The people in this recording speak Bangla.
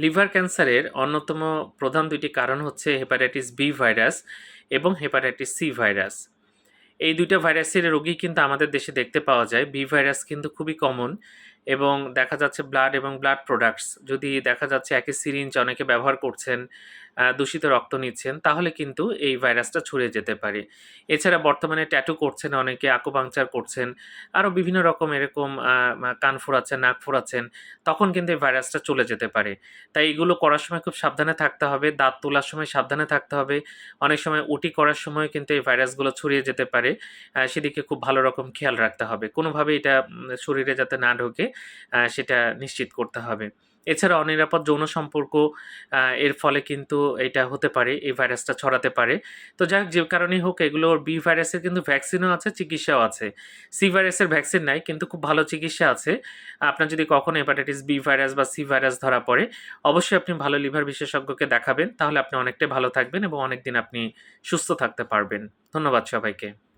লিভার ক্যান্সারের অন্যতম প্রধান দুইটি কারণ হচ্ছে হেপাটাইটিস বি ভাইরাস এবং হেপাটাইটিস সি ভাইরাস। এই দুইটা ভাইরাসের রোগী কিন্তু আমাদের দেশে দেখতে পাওয়া যায়। বি ভাইরাস কিন্তু খুবই কমন এবং দেখা যাচ্ছে ব্লাড এবং ব্লাড প্রোডাক্টস যদি দেখা যাচ্ছে একই সিরিঞ্জ অনেকে ব্যবহার করছেন দূষিত রক্ত নিচ্ছেন, তাহলে কিন্তু এই ভাইরাসটা ছড়িয়ে যেতে পারে। এছাড়া বর্তমানে ট্যাটু করছেন অনেকে আকুপাংচার করছেন আরও বিভিন্ন রকম এরকম কান ফোরাচ্ছেন, নাক ফোরাচ্ছেন, তখন কিন্তু এই ভাইরাসটা চলে যেতে পারে। তাই এগুলো করার সময় খুব সাবধানে থাকতে হবে, দাঁত তোলার সময় সাবধানে থাকতে হবে, অনেক সময় উটি করার সময় কিন্তু এই ভাইরাসগুলো ছড়িয়ে যেতে পারে সেদিকে খুব ভালো রকম খেয়াল রাখতে হবে। কোনোভাবে এটা শরীরে যাতে না ঢোকে সেটা নিশ্চিত করতে হবে। এছাড়া অনিরাপদ যৌন সম্পর্ক এর ফলে কিন্তু এটা হতে পারে, এই ভাইরাসটা ছড়াতে পারে। তো যাই হোক, যে কারণেই হোক এগুলোর বি ভাইরাসের কিন্তু ভ্যাকসিনও আছে, চিকিৎসাও আছে। সি ভাইরাসের ভ্যাকসিন নাই, কিন্তু খুব ভালো চিকিৎসা আছে। আপনার যদি কখনো হেপাটাইটিস বি ভাইরাস বা সি ভাইরাস ধরা পড়ে, অবশ্যই আপনি ভালো লিভার বিশেষজ্ঞকে দেখাবেন। তাহলে আপনি অনেকটাই ভালো থাকবেন এবং অনেক দিন আপনি সুস্থ থাকতে পারবেন। ধন্যবাদ সবাইকে।